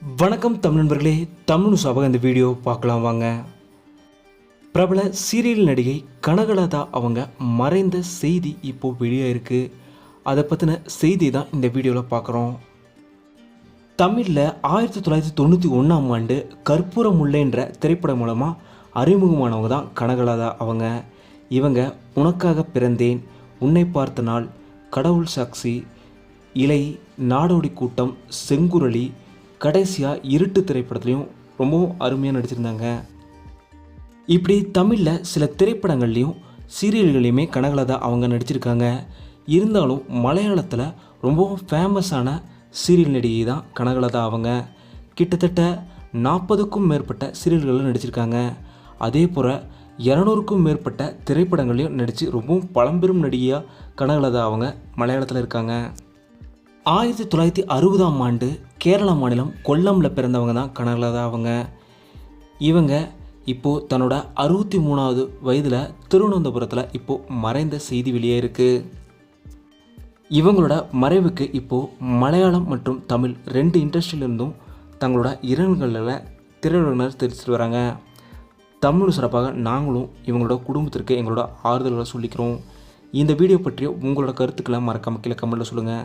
வணக்கம் தமிழ் நண்பர்களே. தமிழ் சபக இந்த வீடியோ பார்க்கலாம் வாங்க. பிரபல சீரியல் நடிகை கனகலதா அவங்க மறைந்த செய்தி இப்போ வெளியே இருக்குது அதை பற்றின செய்தி தான் இந்த வீடியோவில் பார்க்குறோம். தமிழில் ஆயிரத்தி தொள்ளாயிரத்தி தொண்ணூற்றி ஒன்றாம் ஆண்டு கற்பூரமுல்லைன்ற திரைப்படம் மூலமாக அறிமுகமானவங்க தான் கனகலதா அவங்க. இவங்க உனக்காக பிறந்தேன் உன்னை பார்த்த நாள் கடவுள் சாட்சி இலை நாடோடி கூட்டம் செங்குரளி கடைசியாக இருட்டு திரைப்படத்துலையும் ரொம்பவும் அருமையாக நடிச்சிருந்தாங்க. இப்படி தமிழில் சில திரைப்படங்கள்லேயும் சீரியல்கள்லையுமே கனகலதா அவங்க நடிச்சிருக்காங்க. இருந்தாலும் மலையாளத்தில் ரொம்பவும் ஃபேமஸான சீரியல் நடிகை தான் கனகலதா அவங்க. கிட்டத்தட்ட நாற்பதுக்கும் மேற்பட்ட சீரியல்களில் நடிச்சிருக்காங்க. அதே போல் இரநூறுக்கும் மேற்பட்ட திரைப்படங்களையும் நடித்து ரொம்பவும் பழம்பெரும் நடிகையாக கனகலதா அவங்க மலையாளத்தில் இருக்காங்க. ஆயிரத்தி தொள்ளாயிரத்தி அறுபதாம் ஆண்டு கேரள மாநிலம் கொல்லமில் பிறந்தவங்க தான் கனகலதா அவங்க. இவங்க இப்போது தன்னோட அறுபத்தி மூணாவது வயதில் திருவனந்தபுரத்தில் இப்போது மறைந்த செய்தி வெளியே இருக்குது இவங்களோட மறைவுக்கு இப்போது மலையாளம் மற்றும் தமிழ் ரெண்டு இண்டஸ்ட்ரியிலிருந்தும் தங்களோட இரங்கல்களில் திரையுலகினர் தெரிவிச்சிட்டு வராங்க. தமிழ் சிறப்பாக நாங்களும் இவங்களோட குடும்பத்திற்கு எங்களோட ஆறுதல்களை சொல்லிக்கிறோம். இந்த வீடியோ பற்றிய உங்களோட கருத்துக்களை மறக்காமல் கீழே கமெண்ட்டில் சொல்லுங்கள்